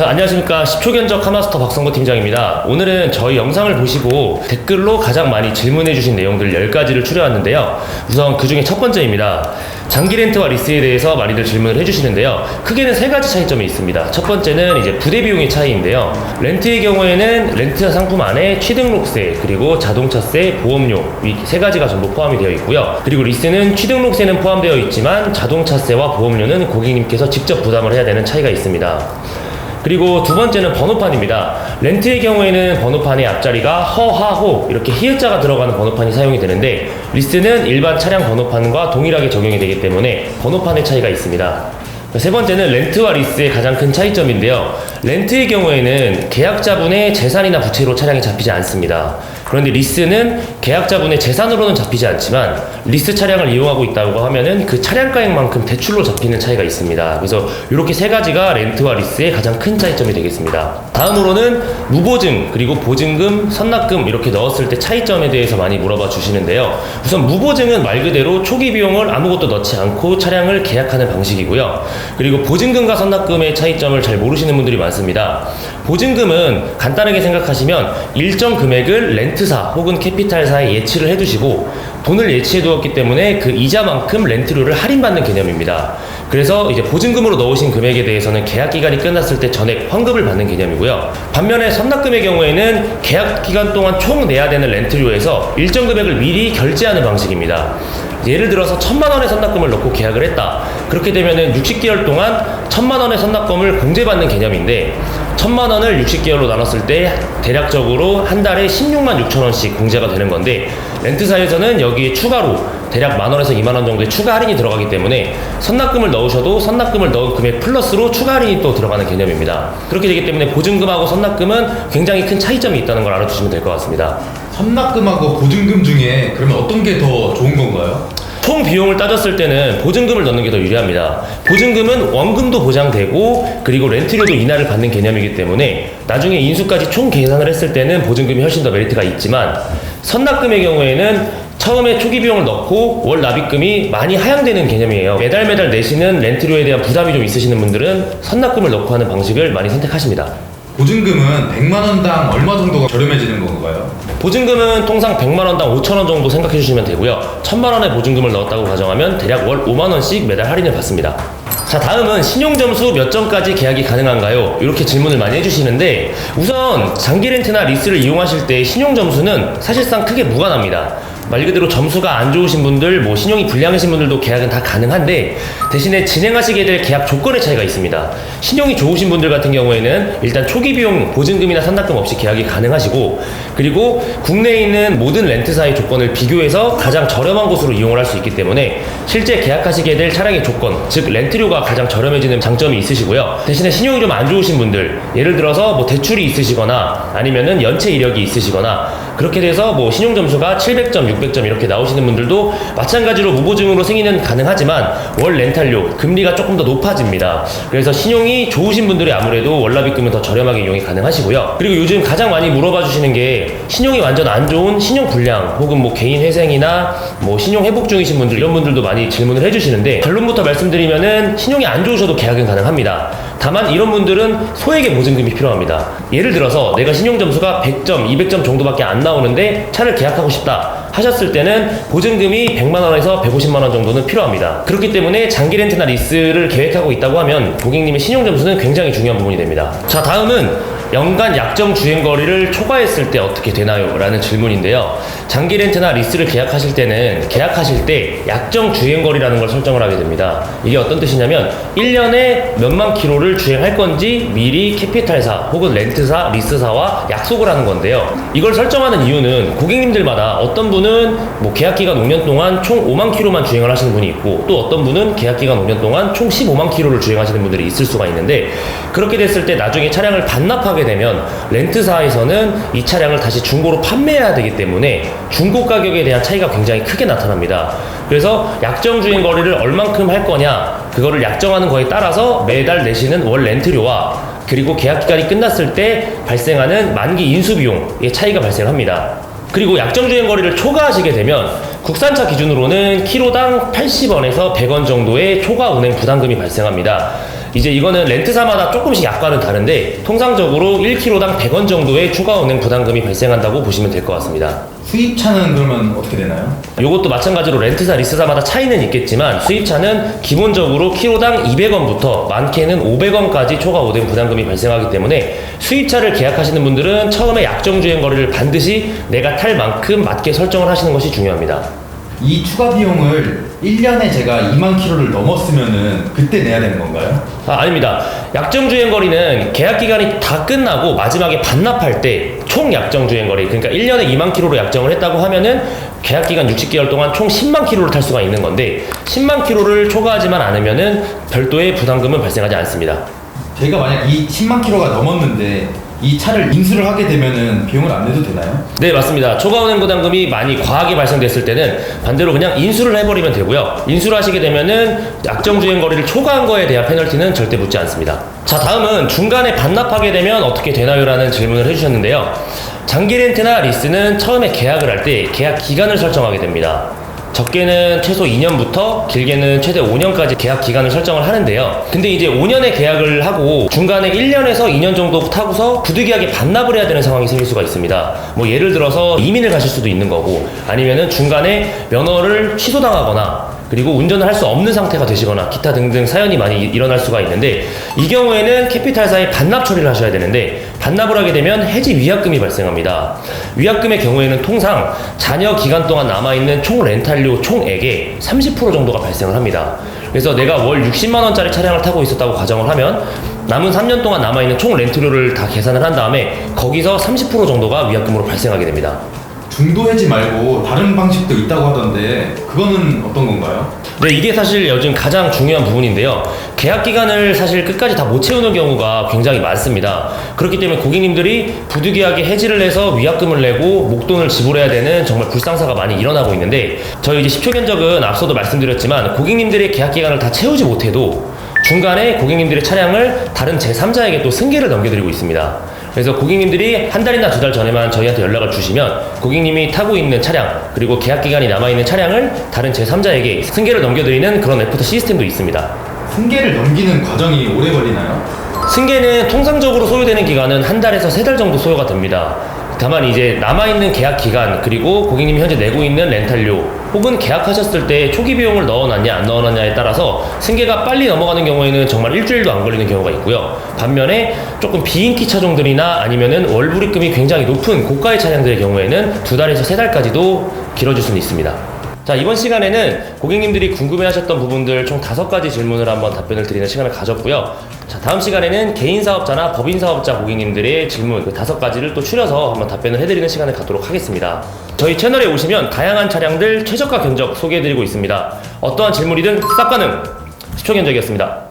자, 안녕하십니까. 10초 견적 카마스터 박성구 팀장입니다. 오늘은 저희 영상을 보시고 댓글로 가장 많이 질문해주신 내용들 10가지를 추려왔는데요. 우선 그 중에 첫 번째입니다. 장기 렌트와 리스에 대해서 많이들 질문을 해주시는데요. 크게는 세 가지 차이점이 있습니다. 첫 번째는 이제 부대 비용의 차이인데요. 렌트의 경우에는 렌트 상품 안에 취등록세, 그리고 자동차세, 보험료 이 세 가지가 전부 포함이 되어 있고요. 그리고 리스는 취등록세는 포함되어 있지만 자동차세와 보험료는 고객님께서 직접 부담을 해야 되는 차이가 있습니다. 그리고 두 번째는 번호판입니다. 렌트의 경우에는 번호판의 앞자리가 허, 하, 호 이렇게 히읗자가 들어가는 번호판이 사용이 되는데 리스는 일반 차량 번호판과 동일하게 적용이 되기 때문에 번호판의 차이가 있습니다. 세 번째는 렌트와 리스의 가장 큰 차이점인데요. 렌트의 경우에는 계약자분의 재산이나 부채로 차량이 잡히지 않습니다. 그런데 리스는 계약자분의 재산으로는 잡히지 않지만 리스 차량을 이용하고 있다고 하면은 그 차량가액만큼 대출로 잡히는 차이가 있습니다. 그래서 이렇게 세 가지가 렌트와 리스의 가장 큰 차이점이 되겠습니다. 다음으로는 무보증 그리고 보증금, 선납금 이렇게 넣었을 때 차이점에 대해서 많이 물어봐 주시는데요. 우선 무보증은 말 그대로 초기 비용을 아무것도 넣지 않고 차량을 계약하는 방식이고요. 그리고 보증금과 선납금의 차이점을 잘 모르시는 분들이 많습니다. 보증금은 간단하게 생각하시면 일정 금액을 렌트사 혹은 캐피탈사에 예치를 해두시고 돈을 예치해 두었기 때문에 그 이자만큼 렌트료를 할인받는 개념입니다. 그래서 이제 보증금으로 넣으신 금액에 대해서는 계약 기간이 끝났을 때 전액 환급을 받는 개념이고요. 반면에 선납금의 경우에는 계약 기간 동안 총 내야 되는 렌트료에서 일정 금액을 미리 결제하는 방식입니다. 예를 들어서 천만 원의 선납금을 넣고 계약을 했다. 그렇게 되면은 60개월 동안 천만 원의 선납금을 공제받는 개념인데 천만 원을 60개월로 나눴을 때 대략적으로 한 달에 16만 6천 원씩 공제가 되는 건데 렌트사에서는 여기에 추가로 대략 만 원에서 2만 원 정도의 추가 할인이 들어가기 때문에 선납금을 넣으셔도 선납금을 넣은 금액 플러스로 추가 할인이 또 들어가는 개념입니다. 그렇게 되기 때문에 보증금하고 선납금은 굉장히 큰 차이점이 있다는 걸 알아두시면 될 것 같습니다. 선납금하고 보증금 중에 그러면 어떤 게 더 좋은 건가요? 총 비용을 따졌을 때는 보증금을 넣는 게 더 유리합니다. 보증금은 원금도 보장되고 그리고 렌트료도 인하를 받는 개념이기 때문에 나중에 인수까지 총 계산을 했을 때는 보증금이 훨씬 더 메리트가 있지만 선납금의 경우에는 처음에 초기 비용을 넣고 월 납입금이 많이 하향되는 개념이에요. 매달 매달 내시는 렌트료에 대한 부담이 좀 있으시는 분들은 선납금을 넣고 하는 방식을 많이 선택하십니다. 보증금은 100만 원당 얼마 정도가 저렴해지는 건가요? 보증금은 통상 100만 원당 5천 원 정도 생각해 주시면 되고요. 1000만 원의 보증금을 넣었다고 가정하면 대략 월 5만 원씩 매달 할인을 받습니다. 자, 다음은 신용 점수 몇 점까지 계약이 가능한가요? 이렇게 질문을 많이 해주시는데 우선 장기 렌트나 리스를 이용하실 때 신용 점수는 사실상 크게 무관합니다. 말 그대로 점수가 안 좋으신 분들, 뭐 신용이 불량하신 분들도 계약은 다 가능한데 대신에 진행하시게 될 계약 조건의 차이가 있습니다. 신용이 좋으신 분들 같은 경우에는 일단 초기 비용 보증금이나 선납금 없이 계약이 가능하시고 그리고 국내에 있는 모든 렌트사의 조건을 비교해서 가장 저렴한 곳으로 이용을 할 수 있기 때문에 실제 계약하시게 될 차량의 조건, 즉 렌트료가 가장 저렴해지는 장점이 있으시고요. 대신에 신용이 좀 안 좋으신 분들, 예를 들어서 뭐 대출이 있으시거나 아니면은 연체 이력이 있으시거나 그렇게 돼서 뭐 신용 점수가 700점, 600점 이렇게 나오시는 분들도 마찬가지로 무보증으로 승인은 가능하지만 월 렌탈료 금리가 조금 더 높아집니다. 그래서 신용이 좋으신 분들이 아무래도 월납입금은 더 저렴하게 이용이 가능하시고요. 그리고 요즘 가장 많이 물어봐 주시는 게 신용이 완전 안 좋은 신용 불량 혹은 뭐 개인 회생이나 뭐 신용 회복 중이신 분들 이런 분들도 많이 질문을 해주시는데 결론부터 말씀드리면은 신용이 안 좋으셔도 계약은 가능합니다. 다만 이런 분들은 소액의 보증금이 필요합니다. 예를 들어서 내가 신용 점수가 100점, 200점 정도밖에 안 나오는데 차를 계약하고 싶다 하셨을 때는 보증금이 100만 원에서 150만 원 정도는 필요합니다. 그렇기 때문에 장기 렌트나 리스를 계획하고 있다고 하면 고객님의 신용 점수는 굉장히 중요한 부분이 됩니다. 자, 다음은 연간 약정 주행 거리를 초과했을 때 어떻게 되나요? 라는 질문인데요. 장기 렌트나 리스를 계약하실 때는 계약하실 때 약정 주행 거리라는 걸 설정을 하게 됩니다. 이게 어떤 뜻이냐면 1년에 몇만 킬로를 주행할 건지 미리 캐피탈사 혹은 렌트사, 리스사와 약속을 하는 건데요. 이걸 설정하는 이유는 고객님들마다 어떤 분은 뭐 계약 기간 5년 동안 총 5만 킬로만 주행을 하시는 분이 있고 또 어떤 분은 계약 기간 5년 동안 총 15만 킬로를 주행하시는 분들이 있을 수가 있는데 그렇게 됐을 때 나중에 차량을 반납하게 되면 렌트사에서는 이 차량을 다시 중고로 판매해야 되기 때문에 중고 가격에 대한 차이가 굉장히 크게 나타납니다. 그래서 약정 주행 거리를 얼만큼 할 거냐 그거를 약정하는 거에 따라서 매달 내시는 월 렌트료와 그리고 계약 기간이 끝났을 때 발생하는 만기 인수 비용의 차이가 발생합니다. 그리고 약정 주행 거리를 초과하시게 되면 국산차 기준으로는 키로당 80원에서 100원 정도의 초과 운행 부담금이 발생합니다. 이제 이거는 렌트사마다 조금씩 약관은 다른데 통상적으로 1kg당 100원 정도의 추가 운행 부담금이 발생한다고 보시면 될 것 같습니다. 수입차는 그러면 어떻게 되나요? 이것도 마찬가지로 렌트사 리스사마다 차이는 있겠지만 수입차는 기본적으로 키로당 200원부터 많게는 500원까지 초과 운행 부담금이 발생하기 때문에 수입차를 계약하시는 분들은 처음에 약정 주행 거리를 반드시 내가 탈 만큼 맞게 설정을 하시는 것이 중요합니다. 이 추가 비용을 1년에 제가 2만 킬로를 넘었으면은 그때 내야 되는 건가요? 아, 아닙니다. 약정 주행 거리는 계약 기간이 다 끝나고 마지막에 반납할 때 총 약정 주행 거리 그러니까 1년에 2만 킬로로 약정을 했다고 하면은 계약 기간 60개월 동안 총 10만 킬로를 탈 수가 있는 건데 10만 킬로를 초과하지만 않으면은 별도의 부담금은 발생하지 않습니다. 제가 만약 이 10만 킬로가 넘었는데 이 차를 인수를 하게 되면은 비용을 안 내도 되나요? 네 맞습니다. 초과 운행 부담금이 많이 과하게 발생됐을 때는 반대로 그냥 인수를 해버리면 되고요. 인수를 하시게 되면은 약정 주행 거리를 초과한 거에 대한 페널티는 절대 붙지 않습니다. 자 다음은 중간에 반납하게 되면 어떻게 되나요? 라는 질문을 해주셨는데요. 장기 렌트나 리스는 처음에 계약을 할 때 계약 기간을 설정하게 됩니다 적게는 최소 2년부터 길게는 최대 5년까지 계약 기간을 설정을 하는데요. 근데 이제 5년의 계약을 하고 중간에 1년에서 2년 정도 타고서 부득이하게 반납을 해야 되는 상황이 생길 수가 있습니다. 뭐 예를 들어서 이민을 가실 수도 있는 거고 아니면은 중간에 면허를 취소당하거나 그리고 운전을 할 수 없는 상태가 되시거나 기타 등등 사연이 많이 일어날 수가 있는데 이 경우에는 캐피탈사에 반납 처리를 하셔야 되는데 반납을 하게 되면 해지 위약금이 발생합니다. 위약금의 경우에는 통상 잔여 기간 동안 남아있는 총 렌탈료 총액의 30% 정도가 발생을 합니다. 그래서 내가 월 60만 원짜리 차량을 타고 있었다고 가정을 하면 남은 3년 동안 남아있는 총 렌트료를 다 계산을 한 다음에 거기서 30% 정도가 위약금으로 발생하게 됩니다. 중도 해지 말고 다른 방식도 있다고 하던데 그거는 어떤 건가요? 네, 이게 사실 요즘 가장 중요한 부분인데요. 계약 기간을 사실 끝까지 다 못 채우는 경우가 굉장히 많습니다. 그렇기 때문에 고객님들이 부득이하게 해지를 해서 위약금을 내고 목돈을 지불해야 되는 정말 불상사가 많이 일어나고 있는데 저희 이제 10초 견적은 앞서도 말씀드렸지만 고객님들의 계약 기간을 다 채우지 못해도 중간에 고객님들의 차량을 다른 제3자에게 또 승계를 넘겨드리고 있습니다. 그래서 고객님들이 한 달이나 두 달 전에만 저희한테 연락을 주시면 고객님이 타고 있는 차량 그리고 계약 기간이 남아 있는 차량을 다른 제3자에게 승계를 넘겨드리는 그런 애프터 시스템도 있습니다. 승계를 넘기는 과정이 오래 걸리나요? 승계는 통상적으로 소요되는 기간은 한 달에서 세 달 정도 소요가 됩니다. 다만 이제 남아있는 계약 기간 그리고 고객님이 현재 내고 있는 렌탈료 혹은 계약하셨을 때 초기 비용을 넣어놨냐 안 넣어놨냐에 따라서 승계가 빨리 넘어가는 경우에는 정말 일주일도 안 걸리는 경우가 있고요. 반면에 조금 비인기 차종들이나 아니면은 월불입금이 굉장히 높은 고가의 차량들의 경우에는 두 달에서 세 달까지도 길어질 수는 있습니다. 자 이번 시간에는 고객님들이 궁금해하셨던 부분들 총 다섯 가지 질문을 한번 답변을 드리는 시간을 가졌고요. 자 다음 시간에는 개인 사업자나 법인 사업자 고객님들의 질문 그 다섯 가지를 또 추려서 한번 답변을 해드리는 시간을 갖도록 하겠습니다. 저희 채널에 오시면 다양한 차량들 최저가 견적 소개해드리고 있습니다. 어떠한 질문이든 싹 가능 10초 견적이었습니다.